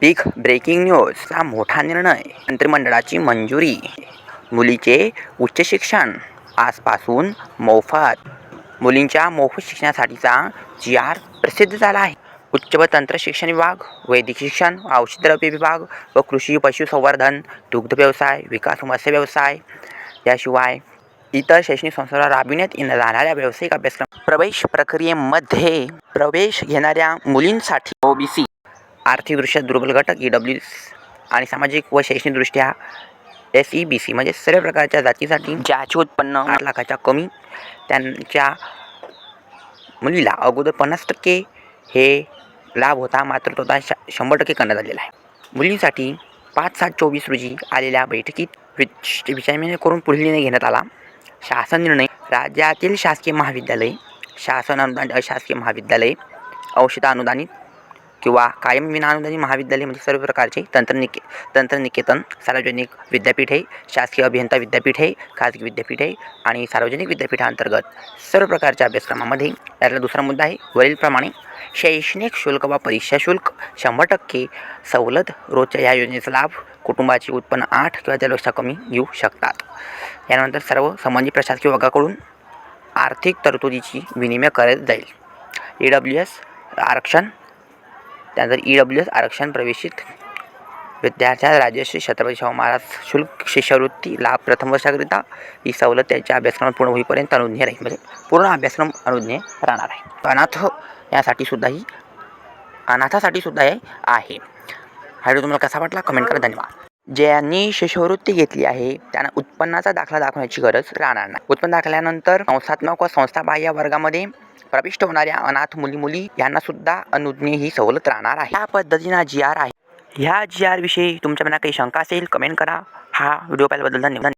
Big breaking न्यूजचा मोठा निर्णय मंत्रिमंडळाची मंजुरी मुलीचे उच्च शिक्षण आजपासून मोफत. मुलींच्या मोफत शिक्षणासाठीचा जी आर प्रसिद्ध झाला आहे. उच्च व तंत्र शिक्षण विभाग वैदिक शिक्षण औषधद्रव्य विभाग व कृषी पशुसंवर्धन दुग्ध व्यवसाय विकास मत्स्य व्यवसाय. याशिवाय इतर शैक्षणिक संस्थांना राबविण्यात येणार जाणाऱ्या व्यावसायिक अभ्यासक्रम प्रवेश प्रक्रियेमध्ये प्रवेश घेणाऱ्या मुलींसाठी ओबीसी आर्थिकदृष्ट्या दुर्बल घटक ई डब्ल्यू आणि सामाजिक व शैक्षणिकदृष्ट्या एस ई बी सी म्हणजे सर्व प्रकारच्या जातीसाठी ज्याचे उत्पन्न आठ लाखाच्या कमी त्यांच्या मुलीला अगोदर पन्नास टक्के हे लाभ होता मात्र तो आता श शंभर टक्के करण्यात आलेला आहे. मुलींसाठी पाच सात चोवीस रोजी आलेल्या बैठकीत विच विचारविनिमय करून पुढील निर्णय घेण्यात आला. शासन निर्णय राज्यातील शासकीय महाविद्यालय शासन अनुदानित अशासकीय महाविद्यालय औषध अनुदानित किंवा कायम विना अनुदानित महाविद्यालय म्हणजे सर्व प्रकारचे तंत्रनिके तंत्रनिकेतन सार्वजनिक विद्यापीठे शासकीय अभियंता विद्यापीठे खाजगी विद्यापीठे आणि सार्वजनिक विद्यापीठांतर्गत सर्व प्रकारच्या अभ्यासक्रमामध्ये यातला दुसरा मुद्दा आहे वरीलप्रमाणे शैक्षणिक शुल्क व परीक्षा शुल्क शंभर टक्के सवलत रोजच्या या योजनेचा लाभ कुटुंबाचे उत्पन्न आठ किंवा त्यापेक्षा कमी घेऊ शकतात. यानंतर सर्व संबंधित प्रशासकीय वर्गाकडून आर्थिक तरतुदीची विनिमय करत जाईल. ई डब्ल्यू एस आरक्षण त्यानंतर ई डब्ल्यू एस आरक्षण प्रवेशित. विद्यार्थ्यांना राजश्री छत्रपती शाहू महाराज शुल्क शिष्यवृत्ती लाभ प्रथम वर्षाकरिता ही सवलत त्यांच्या अभ्यासक्रमात पूर्ण होईपर्यंत अनुज्ञेय राहील. म्हणजे पूर्ण अभ्यासक्रम अनुज्ञेय राहणार आहे. अनाथ यासाठी सुद्धा ही अनाथासाठी सुद्धा हे आहे. हा व्हिडिओ तुम्हाला कसा वाटला? कमेंट करा. धन्यवाद. ज्यांनी शिष्यवृत्ती घेतली आहे त्यांना उत्पन्नाचा दाखला दाखवण्याची गरज राहणार नाही. उत्पन्न दाखल्यानंतर संस्थात्मक व संस्थाबाह्य वर्गामध्ये प्रविष्ट होणाऱ्या अनाथ मुली मुली यांना सुद्धा अनुज्ञे ही सवलत राहणार आहे. या पद्धतीनं जी आर आहे. ह्या जी आर विषयी तुमच्या मनात काही शंका असेल कमेंट करा. हा व्हिडिओ पाहिल्याबद्दल धन्यवाद.